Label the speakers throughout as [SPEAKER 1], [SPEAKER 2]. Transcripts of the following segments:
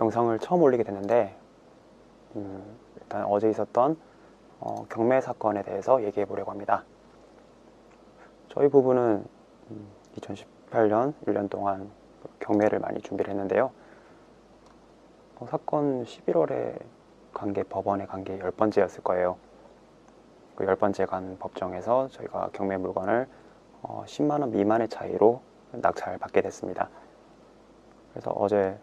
[SPEAKER 1] 영상을 처음 올리게 됐는데 음, 일단 어제 있었던 어, 경매 사건에 대해서 얘기해 보려고 합니다. 저희 부부는 2018년 1년 동안 경매를 많이 준비를 했는데요. 어, 사건 11월에 간게 법원에 간게 10번째였을 거예요. 그 10번째 간 법정에서 저희가 경매 물건을 어, 10만 원 미만의 차이로 낙찰 받게 됐습니다. 그래서 어제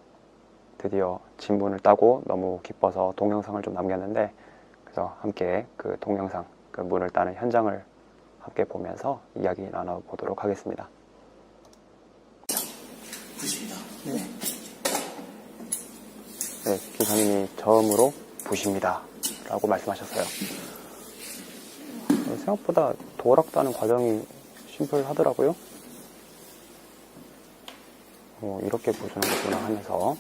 [SPEAKER 1] 드디어 진문을 따고 너무 기뻐서 동영상을 좀 남겼는데 그래서 함께 그 동영상 그 문을 따는 현장을 함께 보면서 이야기 나눠보도록 하겠습니다.
[SPEAKER 2] 부십니다.
[SPEAKER 1] 네, 기사님이 처음으로 부십니다. 라고 말씀하셨어요. 어, 생각보다 도락다는 과정이 심플하더라고요. 어, 이렇게 부수는 거구나 하면서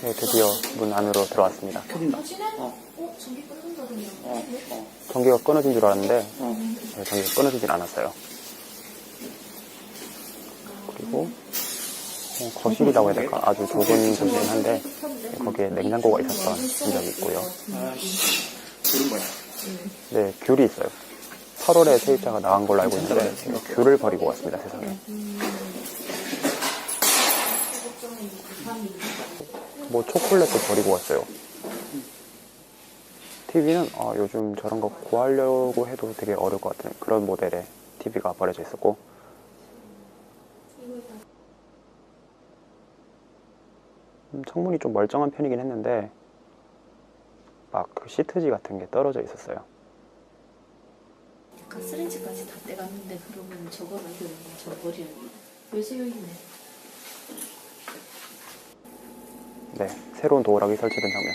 [SPEAKER 1] 네, 드디어 문 안으로 들어왔습니다.
[SPEAKER 2] 켜진다. 어.
[SPEAKER 3] 어? 전기
[SPEAKER 2] 어, 어,
[SPEAKER 1] 전기가 끊어진 줄 알았는데
[SPEAKER 2] 어.
[SPEAKER 1] 네, 전기가 끊어지진 않았어요. 그리고 어, 거실이라고 해야 될까? 아주 좁은 곳이긴 한데 거기에 냉장고가 있었던 흔적이 있고요.
[SPEAKER 2] 아이씨. 그런 거야.
[SPEAKER 1] 네, 귤이 있어요. 8월에 세입자가 나간 걸로 알고 있는데 귤을 버리고 왔습니다, 세상에. 뭐 초콜릿도 버리고 왔어요. TV는 아, 요즘 저런 거 구하려고 해도 되게 어려울 것 같은 그런 모델의 TV가 버려져 있었고 음, 창문이 좀 멀쩡한 편이긴 했는데 막 그 시트지 같은 게 떨어져 있었어요.
[SPEAKER 3] 가스레인지까지 다 떼갔는데 그러면 저거 만드는 거 저거 버리는 거 왜세요 있네
[SPEAKER 1] 네, 새로운 도어락이 설치된 장면.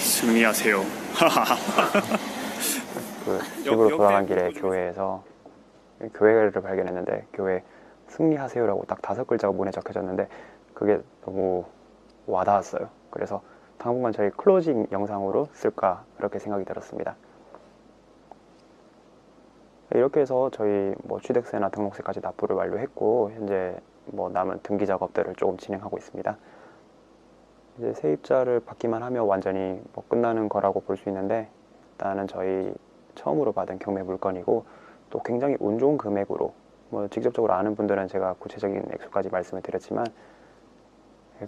[SPEAKER 2] 승리하세요.
[SPEAKER 1] 그
[SPEAKER 2] 역-
[SPEAKER 1] 집으로 돌아간 길에 교회에서 교회를 발견했는데 교회 승리하세요라고 딱 다섯 글자가 문에 적혀졌는데 그게 너무 와닿았어요. 그래서 당분간 저희 클로징 영상으로 쓸까 그렇게 생각이 들었습니다. 이렇게 해서 저희 뭐 취득세나 등록세까지 납부를 완료했고 현재 뭐 남은 등기 작업들을 조금 진행하고 있습니다. 이제 세입자를 받기만 하면 완전히 뭐 끝나는 거라고 볼 수 있는데 일단은 저희 처음으로 받은 경매 물건이고 또 굉장히 운 좋은 금액으로 뭐 직접적으로 아는 분들은 제가 구체적인 액수까지 말씀을 드렸지만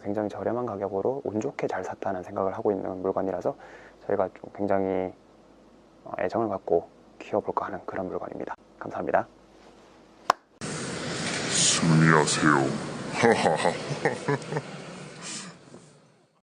[SPEAKER 1] 굉장히 저렴한 가격으로 운 좋게 잘 샀다는 생각을 하고 있는 물건이라서 저희가 좀 굉장히 어, 애정을 갖고 키워볼까 하는 그런 물건입니다. 감사합니다.
[SPEAKER 4] 승리하세요. 하하하.